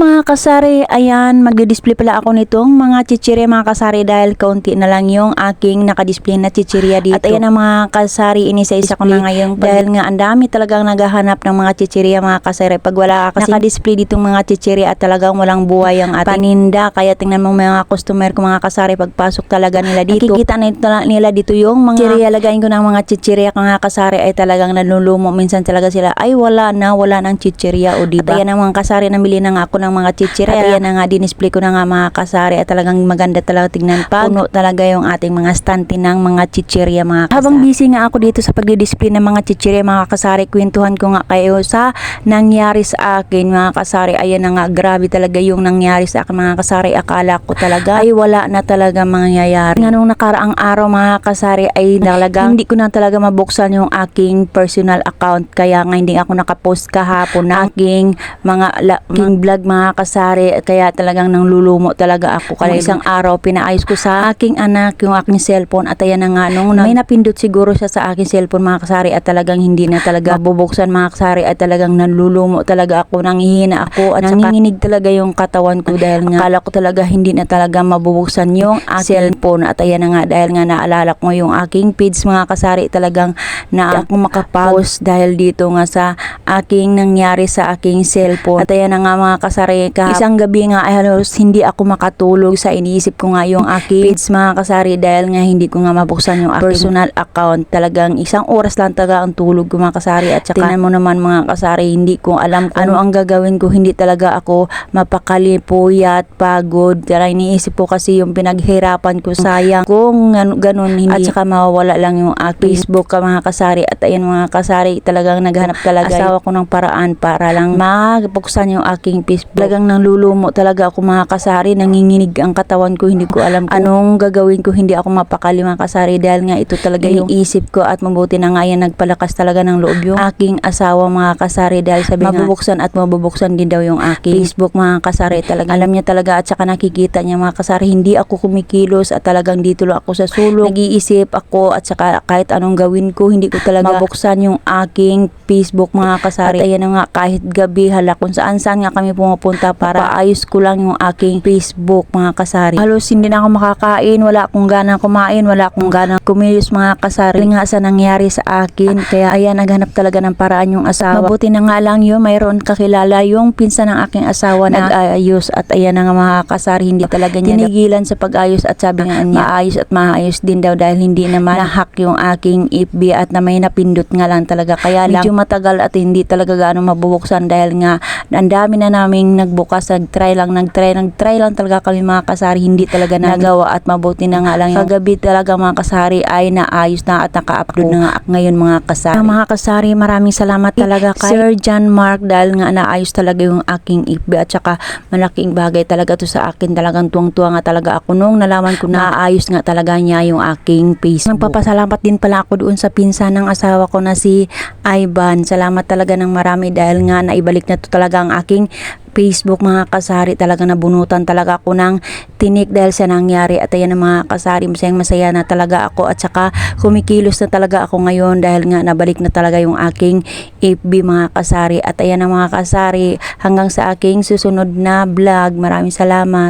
Sukma. Mga kasari, ayan, magdi-display pala ako nitong mga chichirya mga kasari dahil kaunti na lang yung aking nakadisplay na chichirya dito. At ayan ang mga kasari, inisa-isa ko na ngayon dahil nga ang dami talagang naghahanap ng mga chichirya mga kasari. Pag wala ka kasi nakadisplay ditong mga chichirya at talagang walang buhay ang ating paninda. Kaya tingnan mo mga customer ko mga kasari, pagpasok talaga nila dito. Nakikita nila, nila dito yung mga chichirya. Lagayin ko ng mga chichirya mga kasari ay talagang nalulumo. Minsan talaga sila, ay wala na, wala ng chichirya o diba? At ayan ang mga kasari, namili na nga ako ng mga chichirya. At ayan na nga, dinisplay ko na nga mga kasari at talagang maganda talaga tignan pa. Puno talaga yung ating mga stante ng mga chichirya mga kasari. Habang busy nga ako dito sa pagdi-display ng mga chichirya mga kasari, kwentuhan ko nga kayo sa nangyari sa akin mga kasari. Ayan na nga, grabe talaga yung nangyari sa akin mga kasari. Akala ko talaga ay wala na talaga mangyayari. Nga nung nakaraang araw mga kasari ay talaga hindi ko na talaga mabuksan yung aking personal account. Kaya nga hindi ako nakapost kahapon na aking mga la- aking vlog mga kasari. Kaya talagang nang lulumo talaga ako. Kaya isang araw pinaayos ko sa aking anak yung aking cellphone at ayan na nga nung may napindot siguro siya sa aking cellphone mga kasari at talagang hindi na talaga mabubuksan mga kasari at talagang nalulumo talaga ako nangihina ako at nanginginig talaga yung katawan ko dahil nga akala ko talaga hindi na talaga mabubuksan yung aking cellphone at ayan na nga dahil nga naalala ko yung aking page mga kasari talagang na ako makapost dahil dito nga sa aking nangyari sa aking cellphone at ayan na nga mga kasari kahap- isang gabi nga ay halos hindi ako makatulog sa iniisip ko nga yung aking page mga kasari dahil nga hindi ko nga mabuksan yung aking personal account. Talagang isang oras lang talaga ang tulog ko mga kasari. At saka tingnan mo naman mga kasari hindi ko alam kung ano ang gagawin ko hindi talaga ako mapakali puyat pagod. Talagang iniisip ko kasi yung pinaghirapan ko sayang kung gan- ganun hindi at saka mawawala lang yung aking Facebook ka mga kasari. At ayan mga kasari talagang naghanap talaga asawa ko ng paraan para lang mabuksan yung aking Facebook talagang nalulumo talaga ako mga kasari. Nanginginig ang katawan ko hindi ko alam kung anong gagawin ko hindi ako mapakali mga kasari. Dahil nga ito talaga yung isip ko at mabuti na nga yan nagpalakas talaga ng loob yung aking asawa mga kasari. Dahil sabi nga mabubuksan at mabubuksan din daw yung aking Facebook mga kasari. Talaga alam niya talaga at saka nakikita niya mga kasari hindi ako kumikilos at talagang dito lang ako sa sulong nag-iisip ako at saka kahit anong gawin ko hindi ko talaga mabuksan yung aking Facebook mga kasari. At ayan na nga kahit gabi hala kung saan saan nga kami pumupunta para paayos ko lang yung aking Facebook mga kasari. Halos hindi na ako makakain wala akong gana kumain wala akong gana kumilos mga kasari. Nga sa nangyari sa akin kaya ayan naghanap talaga ng paraan yung asawa. Mabuti na nga lang yun mayroon kakilala yung pinsan ng aking asawa na nag-ayos. At ayan na nga mga kasari hindi talaga niya tinigilan sa pag-ayos. At sabi nga niya. maayos at maayos din daw dahil hindi naman nahack yung aking FB at na may napindot nga lang talaga. Kaya lang medyo matagal at hindi talaga gaano mabubuksan dahil nga ang dami na naming nagbukas nag-try lang nag-try nag-try lang talaga kami mga kasari. Hindi talaga nagawa at mabuti na nga lang yung kagabi talaga mga kasari ay naayos na at naka-upload na nga ngayon mga kasari. Mga kasari maraming salamat talaga kay Sir John Mark dahil nga naayos talaga yung aking FB at saka malaking bagay talaga to sa akin. Talagang tuwang-tuwa nga talaga ako. Nung nalaman ko na naayos nga talaga niya yung aking Facebook Magpapasalamat din pala ako doon sa pinsan ng asawa ko na si Ivan. Salamat talaga ng marami dahil nga naibalik na to talaga ang aking Facebook mga kasari talaga nabunutan talaga ako ng tinik dahil sa nangyari. At ayan mga kasari masayang masaya na talaga ako at saka kumikilos na talaga ako ngayon dahil nga nabalik na talaga yung aking FB mga kasari. At ayan mga kasari hanggang sa aking susunod na vlog. Maraming salamat